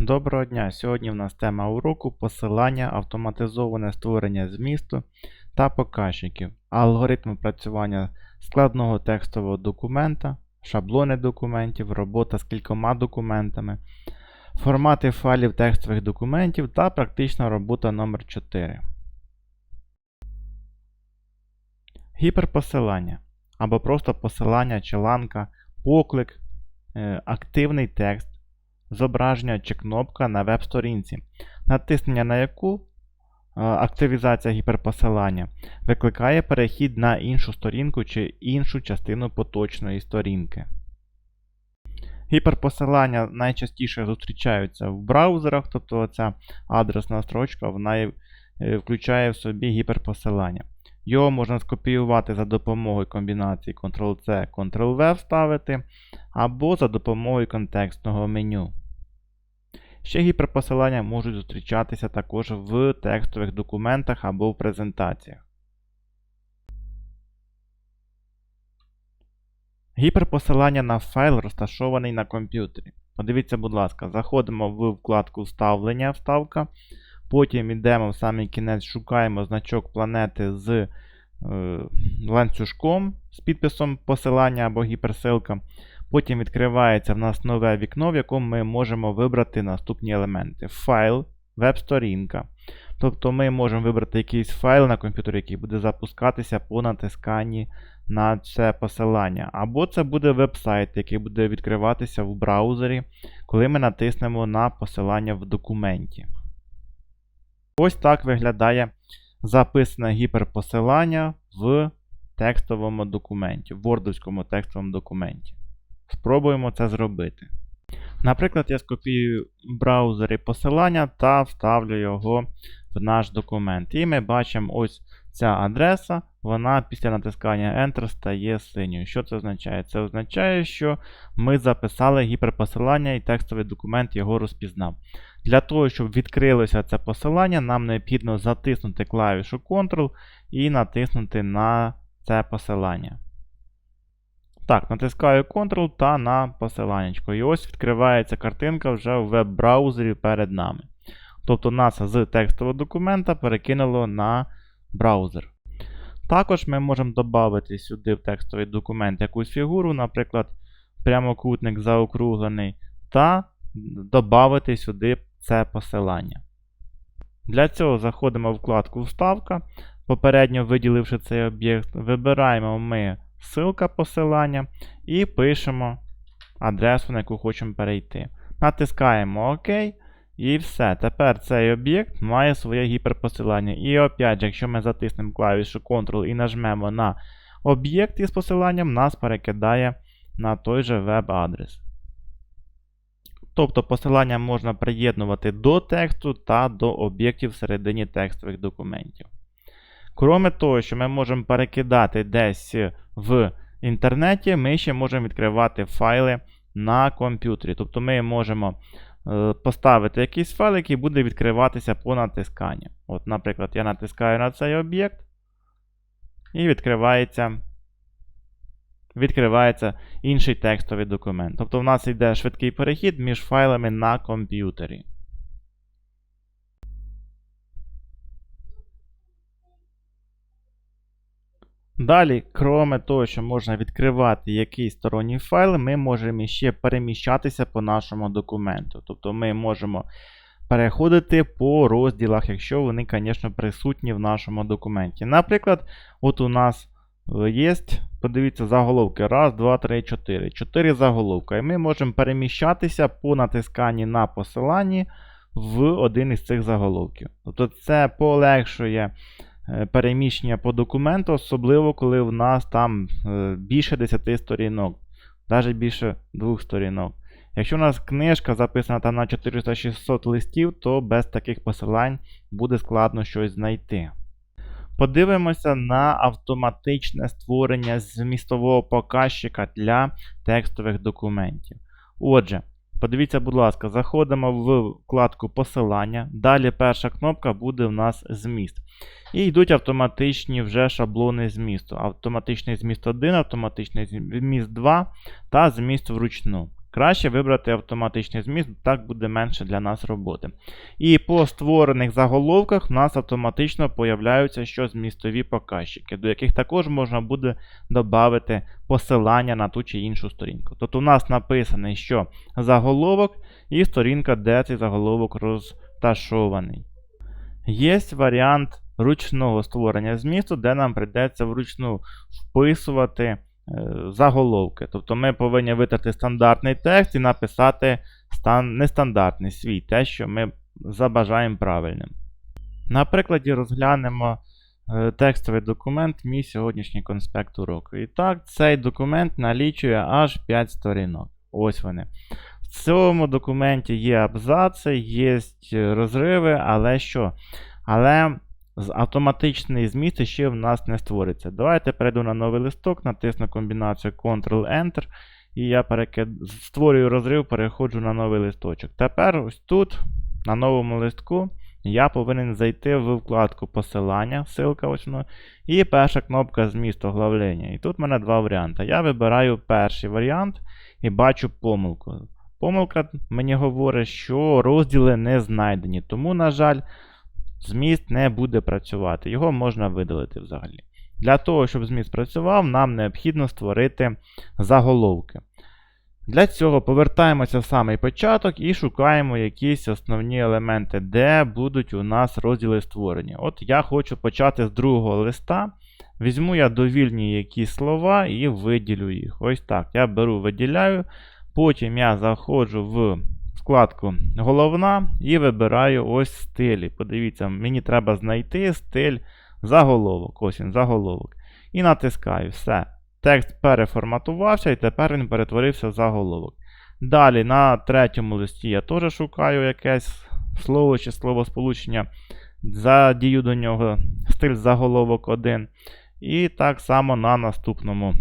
Доброго дня! Сьогодні в нас тема уроку посилання, автоматизоване створення змісту та показчиків, алгоритм опрацювання складного текстового документа, шаблони документів, робота з кількома документами, формати файлів текстових документів та практична робота номер 4 Гіперпосилання або просто посилання чи ланка, поклик, е, активний текст зображення чи кнопка на веб-сторінці, натиснення на яку е, активізація гіперпосилання викликає перехід на іншу сторінку чи іншу частину поточної сторінки. Гіперпосилання найчастіше зустрічаються в браузерах, тобто ця адресна строчка вона е, включає в собі гіперпосилання. Його можна скопіювати за допомогою комбінації Ctrl-C, Ctrl-V вставити, або за допомогою контекстного меню. Ще гіперпосилання можуть зустрічатися також в текстових документах або в презентаціях. Гіперпосилання на файл розташований на комп'ютері. Подивіться, будь ласка, заходимо в вкладку Вставлення вставка. Потім йдемо в самий кінець, шукаємо значок планети з е, ланцюжком з підписом посилання або гіперсилка. Потім відкривається в нас нове вікно, в якому ми можемо вибрати наступні елементи: файл, веб-сторінка. Тобто ми можемо вибрати якийсь файл на комп'ютері, який буде запускатися по натисканні на це посилання. Або це буде веб-сайт, який буде відкриватися в браузері, коли ми натиснемо на посилання в документі. Ось так виглядає записане гіперпосилання в текстовому документі, в вордовському текстовому документі. Спробуємо це зробити. Наприклад, я скопіюю в браузері посилання та вставлю його в наш документ. І ми бачимо ось ця адреса, вона після натискання Enter стає синьою. Що це означає? Це означає, що ми записали гіперпосилання і текстовий документ його розпізнав. Для того, щоб відкрилося це посилання, нам необхідно затиснути клавішу Ctrl і натиснути на це посилання. Так, натискаю Ctrl та на посиланнячко. І ось відкривається картинка вже в веб-браузері перед нами. Тобто нас з текстового документа перекинуло на браузер. Також ми можемо додати сюди в текстовий документ якусь фігуру, наприклад, прямокутник заокруглений, та додати сюди це посилання. Для цього заходимо в вкладку Вставка. Попередньо виділивши цей об'єкт, вибираємо ми ссылка посилання і пишемо адресу, на яку хочемо перейти. Натискаємо ОК. І все. Тепер цей об'єкт має своє гіперпосилання. І опять, же, якщо ми затиснемо клавішу Ctrl і нажмемо на об'єкт із посиланням, нас перекидає на той же веб-адрес. Тобто посилання можна приєднувати до тексту та до об'єктів всередині текстових документів. Кроме того, що ми можемо перекидати десь в інтернеті, ми ще можемо відкривати файли на комп'ютері. Тобто ми можемо е, поставити якийсь файл, який буде відкриватися по натисканню. От, Наприклад, я натискаю на цей об'єкт і відкривається відкривається інший текстовий документ. Тобто в нас йде швидкий перехід між файлами на комп'ютері. Далі, кроме того, що можна відкривати якийсь сторонній файл, ми можемо ще переміщатися по нашому документу. Тобто ми можемо переходити по розділах, якщо вони, звісно, присутні в нашому документі. Наприклад, от у нас е, є, подивіться, заголовки. Раз, два, три, чотири. Чотири заголовка. І ми можемо переміщатися по натисканні на посиланні в один із цих заголовків. Тобто це полегшує. Е, переміщення по документу, особливо коли в нас там е, більше 10 сторінок, навіть більше двох сторінок. Якщо у нас книжка записана там на 400-600 листів, то без таких посилань буде складно щось знайти. Подивимося на автоматичне створення змістового показчика для текстових документів. Отже, подивіться, будь ласка, заходимо в вкладку посилання. Далі перша кнопка буде в нас зміст. І йдуть автоматичні вже шаблони змісту. Автоматичний зміст 1, автоматичний зміст 2 та зміст вручну. Краще вибрати автоматичний зміст, так буде менше для нас роботи. І по створених заголовках в нас автоматично появляються що змістові показчики, до яких також можна буде додати посилання на ту чи іншу сторінку. Тобто у нас написаний, що заголовок і сторінка, де цей заголовок розташований. Є варіант ручного створення змісту, де нам прийдеться вручну вписувати заголовки. Тобто ми повинні витрати стандартний текст і написати стан, нестандартний свій, те, що ми забажаємо правильним. На прикладі розглянемо е, текстовий документ Мій сьогоднішній конспект уроку. І так, цей документ налічує аж 5 сторінок. Ось вони. В цьому документі є абзаци, є розриви, але що? Але автоматичний зміст ще в нас не створиться. Давайте перейду на новий листок, натисну комбінацію Ctrl-Enter. І я перекид... створюю розрив, переходжу на новий листочок. Тепер ось тут, на новому листку, я повинен зайти в вкладку посилання, ссылка ось воно, і перша кнопка зміст оглавлення. І тут в мене два варіанти. Я вибираю перший варіант і бачу помилку. Помилка мені говорить, що розділи не знайдені. Тому, на жаль, зміст не буде працювати. Його можна видалити взагалі. Для того, щоб зміст працював, нам необхідно створити заголовки. Для цього повертаємося в самий початок і шукаємо якісь основні елементи, де будуть у нас розділи створені. От я хочу почати з другого листа. Візьму я довільні якісь слова і виділю їх. Ось так. Я беру, виділяю. Потім я заходжу в вкладку головна і вибираю ось стилі. Подивіться, мені треба знайти стиль заголовок. Ось він, заголовок. І натискаю все. Текст переформатувався, і тепер він перетворився в заголовок. Далі на третьому листі я теж шукаю якесь слово чи словосполучення. Задію до нього стиль заголовок 1. І так само на наступному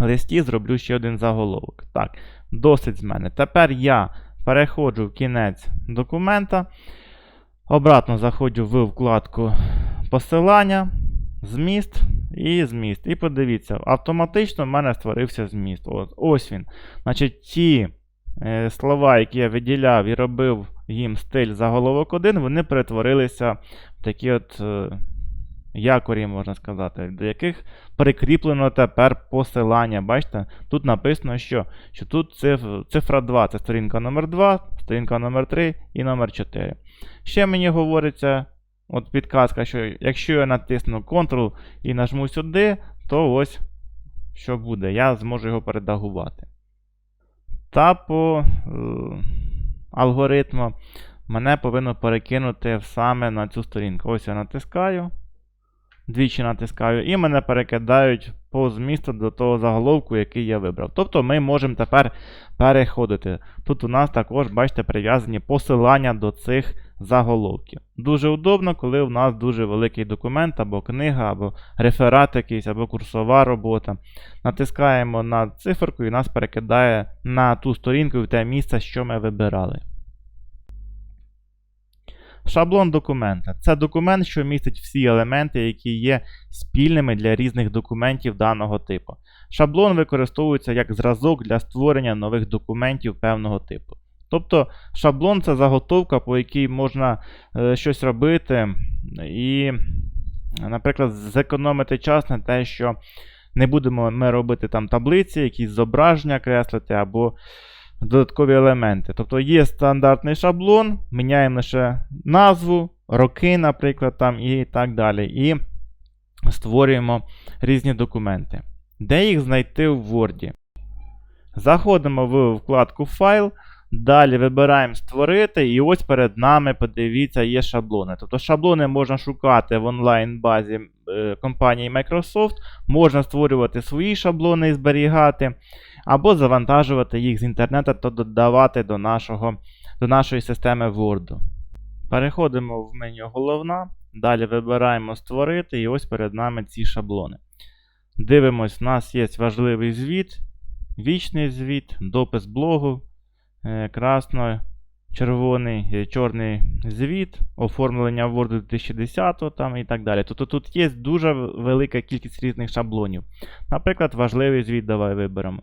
листі зроблю ще один заголовок. Так, досить з мене. Тепер я переходжу в кінець документа. Обратно заходжу в вкладку посилання, зміст і зміст. І подивіться, автоматично в мене створився зміст. Ось, ось він. Значить, ті е, слова, які я виділяв і робив їм стиль заголовок 1, вони перетворилися в такі от е, якорі, можна сказати, до яких прикріплено тепер посилання. Бачите, тут написано, що, що тут цифра 2 це сторінка номер 2, сторінка номер 3 і номер 4. Ще мені говориться, от підказка, що якщо я натисну Ctrl і нажму сюди, то ось що буде. Я зможу його передагувати. Та по е, алгоритму мене повинно перекинути саме на цю сторінку. Ось я натискаю. Двічі натискаю, і мене перекидають по змісту до того заголовку, який я вибрав. Тобто ми можемо тепер переходити. Тут у нас також, бачите, прив'язані посилання до цих заголовків. Дуже удобно, коли у нас дуже великий документ, або книга, або реферат якийсь, або курсова робота. Натискаємо на циферку і нас перекидає на ту сторінку в те місце, що ми вибирали. Шаблон документа це документ, що містить всі елементи, які є спільними для різних документів даного типу. Шаблон використовується як зразок для створення нових документів певного типу. Тобто шаблон це заготовка, по якій можна е, щось робити і, наприклад, зекономити час на те, що не будемо ми робити там таблиці, якісь зображення креслити або додаткові елементи. Тобто є стандартний шаблон, міняємо лише назву, роки, наприклад, там і так далі. І створюємо різні документи. Де їх знайти в Word? Заходимо в вкладку Файл. Далі вибираємо Створити, і ось перед нами, подивіться, є шаблони. Тобто шаблони можна шукати в онлайн-базі е, компанії Microsoft, можна створювати свої шаблони і зберігати, або завантажувати їх з інтернету та додавати до, нашого, до нашої системи Word. Переходимо в меню Головна. Далі вибираємо Створити, і ось перед нами ці шаблони. Дивимось, у нас є важливий звіт, вічний звіт, допис блогу, е, красно, червоний, е, чорний звіт, оформлення Word 2010 там і так далі. Тобто тут є дуже велика кількість різних шаблонів. Наприклад, важливий звіт давай виберемо.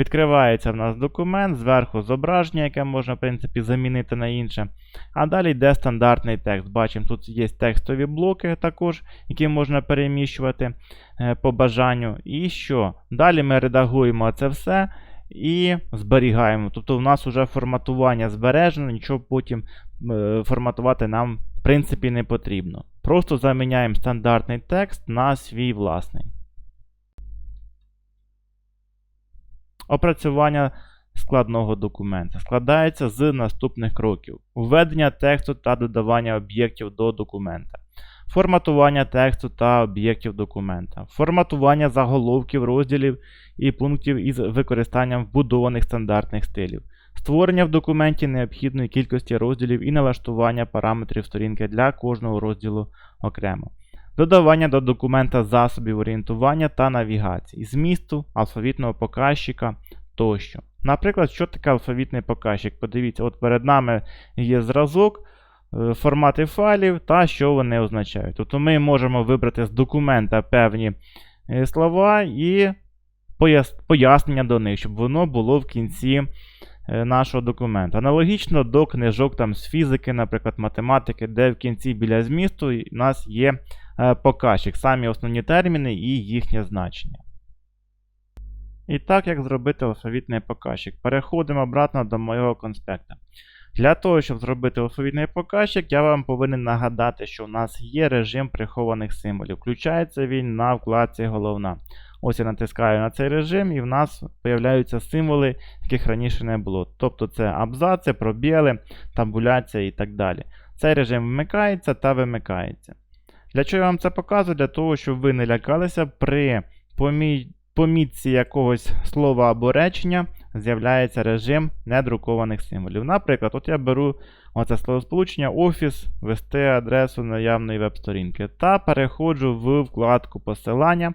Відкривається в нас документ, зверху зображення, яке можна, в принципі, замінити на інше. А далі йде стандартний текст. Бачимо, тут є текстові блоки також, які можна переміщувати е, по бажанню. І що? Далі ми редагуємо це все і зберігаємо. Тобто у нас вже форматування збережено, нічого потім е, форматувати нам в принципі не потрібно. Просто заміняємо стандартний текст на свій власний. Опрацювання складного документа. Складається з наступних кроків: введення тексту та додавання об'єктів до документа, форматування тексту та об'єктів документа, форматування заголовків, розділів і пунктів із використанням вбудованих стандартних стилів, створення в документі необхідної кількості розділів і налаштування параметрів сторінки для кожного розділу окремо. Додавання до документа засобів орієнтування та навігації, змісту, алфавітного показчика тощо. Наприклад, що таке алфавітний показчик? Подивіться, от перед нами є зразок, е, формати файлів та що вони означають. Тобто ми можемо вибрати з документа певні е, слова і пояснення до них, щоб воно було в кінці е, нашого документу. Аналогічно до книжок там, з фізики, наприклад, математики, де в кінці біля змісту у нас є показчик, самі основні терміни і їхнє значення. І так, як зробити алфавітний показчик. Переходимо обратно до моєго конспекта. Для того, щоб зробити алфавітний показчик, я вам повинен нагадати, що у нас є режим прихованих символів. Включається він на вкладці Головна. Ось я натискаю на цей режим, і в нас з'являються символи, яких раніше не було. Тобто це абзаци, пробіли, табуляція і так далі. Цей режим вмикається та вимикається. Для чого я вам це показую? Для того, щоб ви не лякалися при помі... помітці якогось слова або речення з'являється режим недрукованих символів. Наприклад, от я беру оце словосполучення Офіс, ввести адресу наявної веб-сторінки та переходжу в вкладку посилання.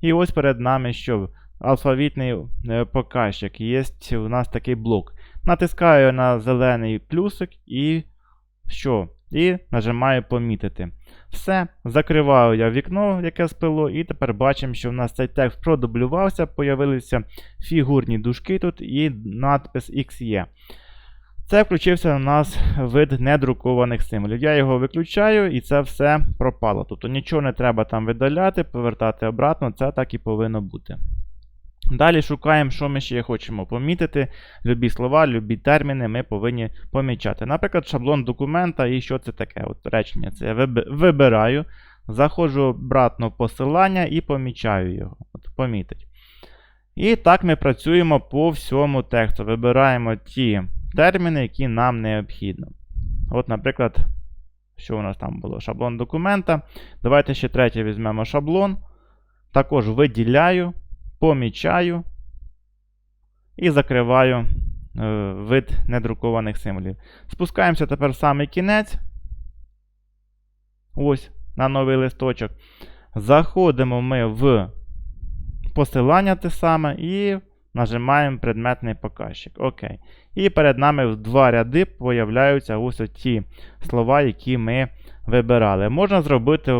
І ось перед нами що алфавітний е, показчик. Є у нас такий блок. Натискаю на зелений плюсик і що? І нажимаю помітити. Все, закриваю я вікно, яке спило, і тепер бачимо, що в нас цей текст продублювався, появилися фігурні дужки тут і надпис XE. Це включився у нас вид недрукованих символів. Я його виключаю і це все пропало. Тобто нічого не треба там видаляти, повертати обратно, це так і повинно бути. Далі шукаємо, що ми ще хочемо помітити. Любі слова, любі терміни ми повинні помічати. Наприклад, шаблон документа і що це таке? От Речення це я вибираю, заходжу обратно в посилання і помічаю його. От, Помітить. І так ми працюємо по всьому тексту. Вибираємо ті терміни, які нам необхідно. От, наприклад, що у нас там було? Шаблон документа. Давайте ще третє візьмемо шаблон. Також виділяю помічаю і закриваю е, вид недрукованих символів. Спускаємося тепер в самий кінець. Ось, на новий листочок. Заходимо ми в посилання те саме і нажимаємо предметний показчик. Окей. І перед нами в два ряди появляються ось ті слова, які ми вибирали. Можна зробити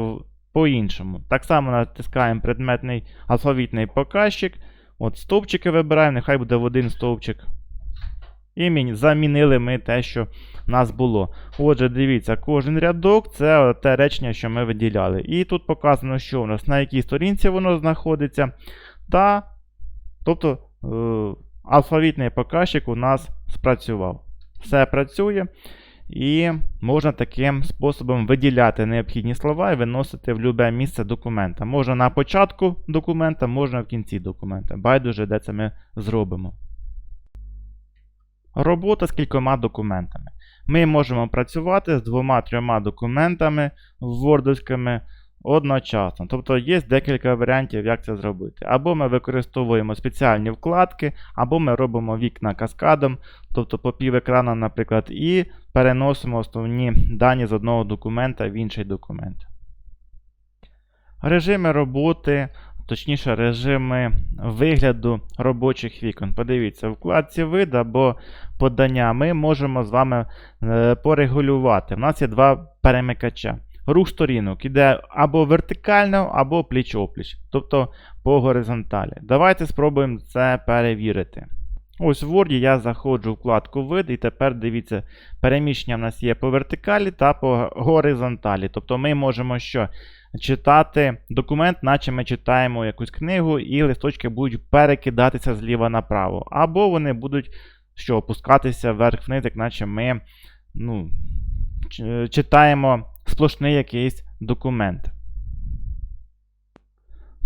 по-іншому. Так само натискаємо предметний алфавітний показчик. От Стовпчики вибираємо, нехай буде в один стовпчик. І замінили ми те, що в нас було. Отже, дивіться, кожен рядок це те речення, що ми виділяли. І тут показано, що у нас на якій сторінці воно знаходиться. Та, Тобто е, алфавітний показчик у нас спрацював. Все працює. І можна таким способом виділяти необхідні слова і виносити в любе місце документа. Можна на початку документа, можна в кінці документа. Байдуже, де це ми зробимо. Робота з кількома документами. Ми можемо працювати з двома-трьома документами вордовськими одночасно. Тобто є декілька варіантів, як це зробити. Або ми використовуємо спеціальні вкладки, або ми робимо вікна каскадом, тобто по пів екрана, наприклад, і переносимо основні дані з одного документа в інший документ. Режими роботи, точніше, режими вигляду робочих вікон. Подивіться, в вкладці вид або подання ми можемо з вами е, порегулювати. У нас є два перемикача. рух сторінок іде або вертикально, або пліч-опліч, тобто по горизонталі. Давайте спробуємо це перевірити. Ось в Word я заходжу в вкладку вид, і тепер дивіться, переміщення в нас є по вертикалі та по горизонталі. Тобто ми можемо що? Читати документ, наче ми читаємо якусь книгу, і листочки будуть перекидатися зліва направо. Або вони будуть що, опускатися вверх-вниз, як наче ми ну, читаємо сплошний якийсь документ.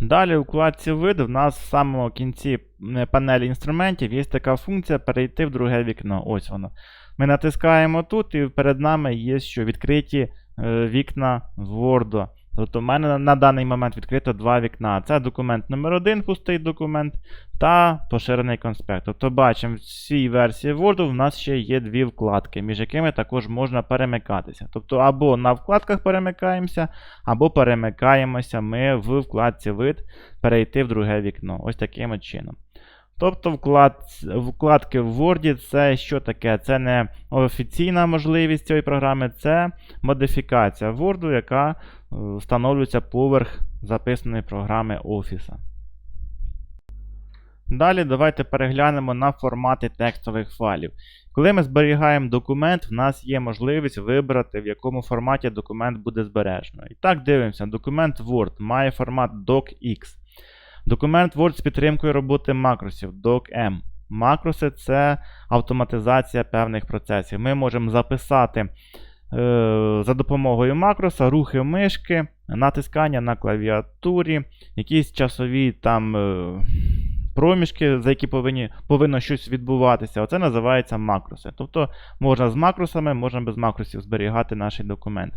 Далі у вкладці вид в нас в самому кінці е, панелі інструментів є така функція перейти в друге вікно. Ось воно. Ми натискаємо тут, і перед нами є що відкриті е, вікна Word. Тобто в мене на- даний момент відкрито два вікна. Це документ номер 1 пустий документ, та поширений конспект. Тобто бачимо, в цій версії Word в нас ще є дві вкладки, між якими також можна перемикатися. Тобто або на вкладках перемикаємося, або перемикаємося ми в вкладці вид перейти в друге вікно. Ось таким чином. Тобто вклад, вкладки в Word це що таке? Це не офіційна можливість цієї програми, це модифікація Word, яка встановлюється поверх записаної програми Office. Далі давайте переглянемо на формати текстових файлів. Коли ми зберігаємо документ, в нас є можливість вибрати, в якому форматі документ буде збережено. І так дивимося, документ Word має формат DocX. Документ Word з підтримкою роботи макросів DocM. Макроси це автоматизація певних процесів. Ми можемо записати за допомогою макроса рухи мишки, натискання на клавіатурі, якісь часові там е, проміжки, за які повинні, повинно щось відбуватися. Оце називається макроси. Тобто можна з макросами, можна без макросів зберігати наш документ.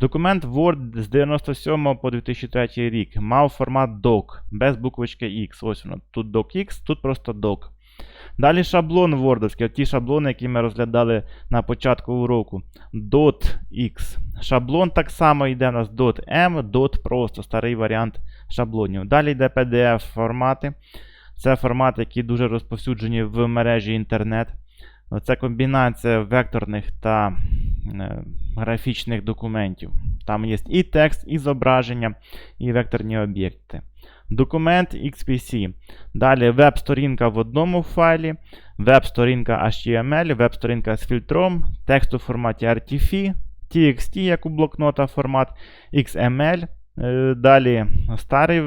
Документ Word з 97 по 2003 рік мав формат doc без буквочки X. Ось воно. Тут docx, тут просто doc. Далі шаблон Wordовський, ті шаблони, які ми розглядали на початку уроку. .x. Шаблон так само йде у нас .m, dot просто старий варіант шаблонів. Далі йде PDF формати. Це формати, які дуже розповсюджені в мережі інтернет. Це комбінація векторних та е, графічних документів. Там є і текст, і зображення, і векторні об'єкти. Документ XPC. Далі веб-сторінка в одному файлі, веб-сторінка HTML, веб-сторінка з фільтром, текст у форматі RTF, TXT, як у блокнота формат XML. е, Далі старий,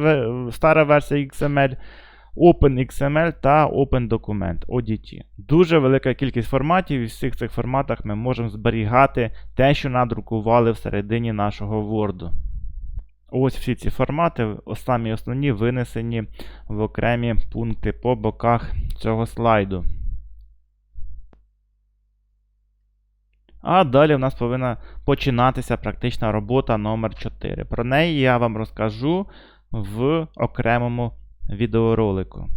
стара версія XML. OpenXML та OpenDocument ODT. Дуже велика кількість форматів, і в всіх цих форматах ми можемо зберігати те, що надрукували всередині нашого Word. Ось всі ці формати, самі основні, винесені в окремі пункти по боках цього слайду. А далі в нас повинна починатися практична робота номер 4 Про неї я вам розкажу в окремому відеоролику.